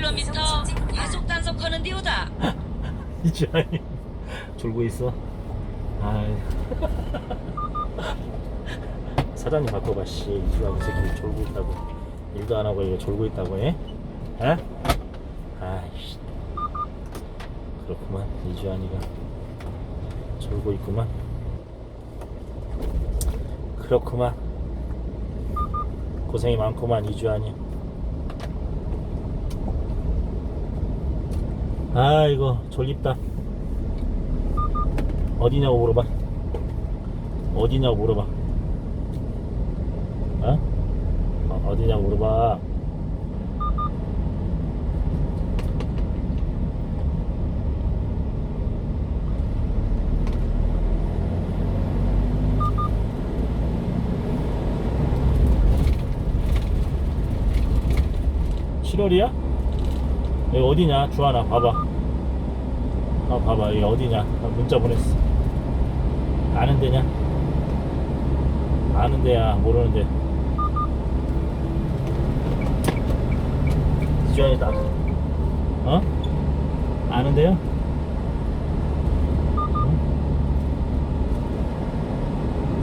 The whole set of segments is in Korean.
1km 과속 단속하는 데오다. 이주환이 졸고 있어. 아 사장님 바꿔봐 씨 이주환 이 새끼 졸고 있다고 일도 안 하고 이거 졸고 있다고 해? 에? 아이씨 그렇구만 이주환이가 졸고 있구만 그렇구만 고생이 많구만 이주환이 아 이거 졸립다. 어디냐고 물어봐. 어디냐고 물어봐. 어? 어 어디냐고 물어봐. 칠월이야 여기 어디냐 주하나 봐봐 아 봐봐 여기 어디냐 나 문자 보냈어 아는 데냐 아는 데야 모르는 데 주한이다 어? 아는? 응?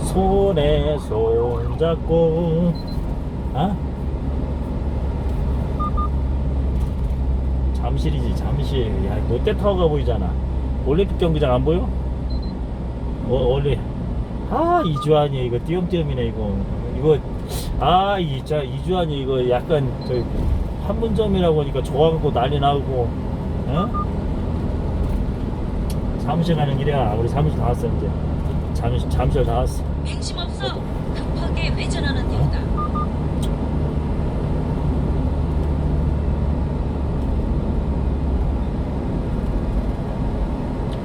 손에 손 잡고 어? 잠실이지 잠실 야 롯데타워가 보이잖아 올림픽 경기장 안 보여? 어, 원래 아 이주환이 이거 띄엄띄엄이네 이거 이거 아 이자 이주환이 이거 약간 저 판문점이라고 하니까 좋아하고 난리 나고 어? 사무실 가는 길이야 우리 사무실 다 왔어 이제 잠시 잠실 다 왔어 맹심 없어. 급하게 회전하는 데오다.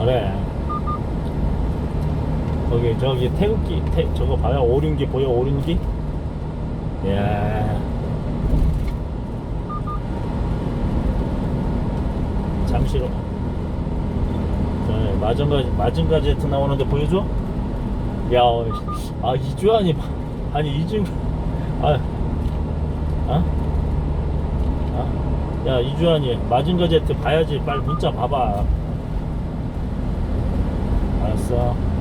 그래. 거기 저기 태극기 태, 저거 봐요? 오륜기 보여? 오륜기? 이야 잠시로. 저 마징가 마징가 제트 나오는데 보여줘? 야, 어, 아 이주환이 봐. 아니 이준 아, 아, 아, 야 이주환이 마징가 제트 봐야지. 빨리 문자 봐봐. 알았어.